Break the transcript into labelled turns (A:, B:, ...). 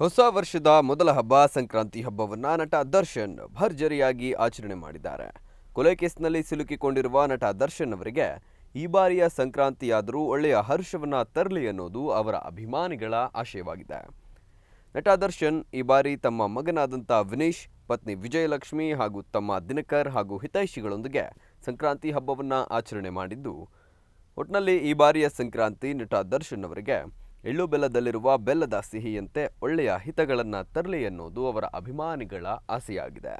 A: ಹೊಸ ವರ್ಷದ ಮೊದಲ ಹಬ್ಬ ಸಂಕ್ರಾಂತಿ ಹಬ್ಬವನ್ನ ನಟ ದರ್ಶನ್ ಭರ್ಜರಿಯಾಗಿ ಆಚರಣೆ ಮಾಡಿದ್ದಾರೆ. ಕೊಲೆ ಕೇಸ್ನಲ್ಲಿ ಸಿಲುಕಿಕೊಂಡಿರುವ ನಟ ದರ್ಶನ್ ಅವರಿಗೆ ಈ ಬಾರಿಯ ಸಂಕ್ರಾಂತಿಯಾದರೂ ಒಳ್ಳೆಯ ಹರ್ಷವನ್ನ ತರಲಿ ಅನ್ನೋದು ಅವರ ಅಭಿಮಾನಿಗಳ ಆಶಯವಾಗಿದೆ. ನಟ ದರ್ಶನ್ ಈ ಬಾರಿ ತಮ್ಮ ಮಗನಾದಂಥ ವಿನೀಶ್, ಪತ್ನಿ ವಿಜಯಲಕ್ಷ್ಮಿ ಹಾಗೂ ತಮ್ಮ ದಿನಕರ್ ಹಾಗೂ ಹಿತೈಷಿಗಳೊಂದಿಗೆ ಸಂಕ್ರಾಂತಿ ಹಬ್ಬವನ್ನ ಆಚರಣೆ ಮಾಡಿದ್ದು, ಒಟ್ನಲ್ಲಿ ಈ ಬಾರಿಯ ಸಂಕ್ರಾಂತಿ ನಟ ದರ್ಶನ್ ಅವರಿಗೆ ಎಳ್ಳು ಬೆಲ್ಲದಲ್ಲಿರುವ ಬೆಲ್ಲದ ಸಿಹಿಯಂತೆ ಒಳ್ಳೆಯ ಹಿತಗಳನ್ನ ತರಲಿ ಎನ್ನುವುದು ಅವರ ಅಭಿಮಾನಿಗಳ ಆಸೆಯಾಗಿದೆ.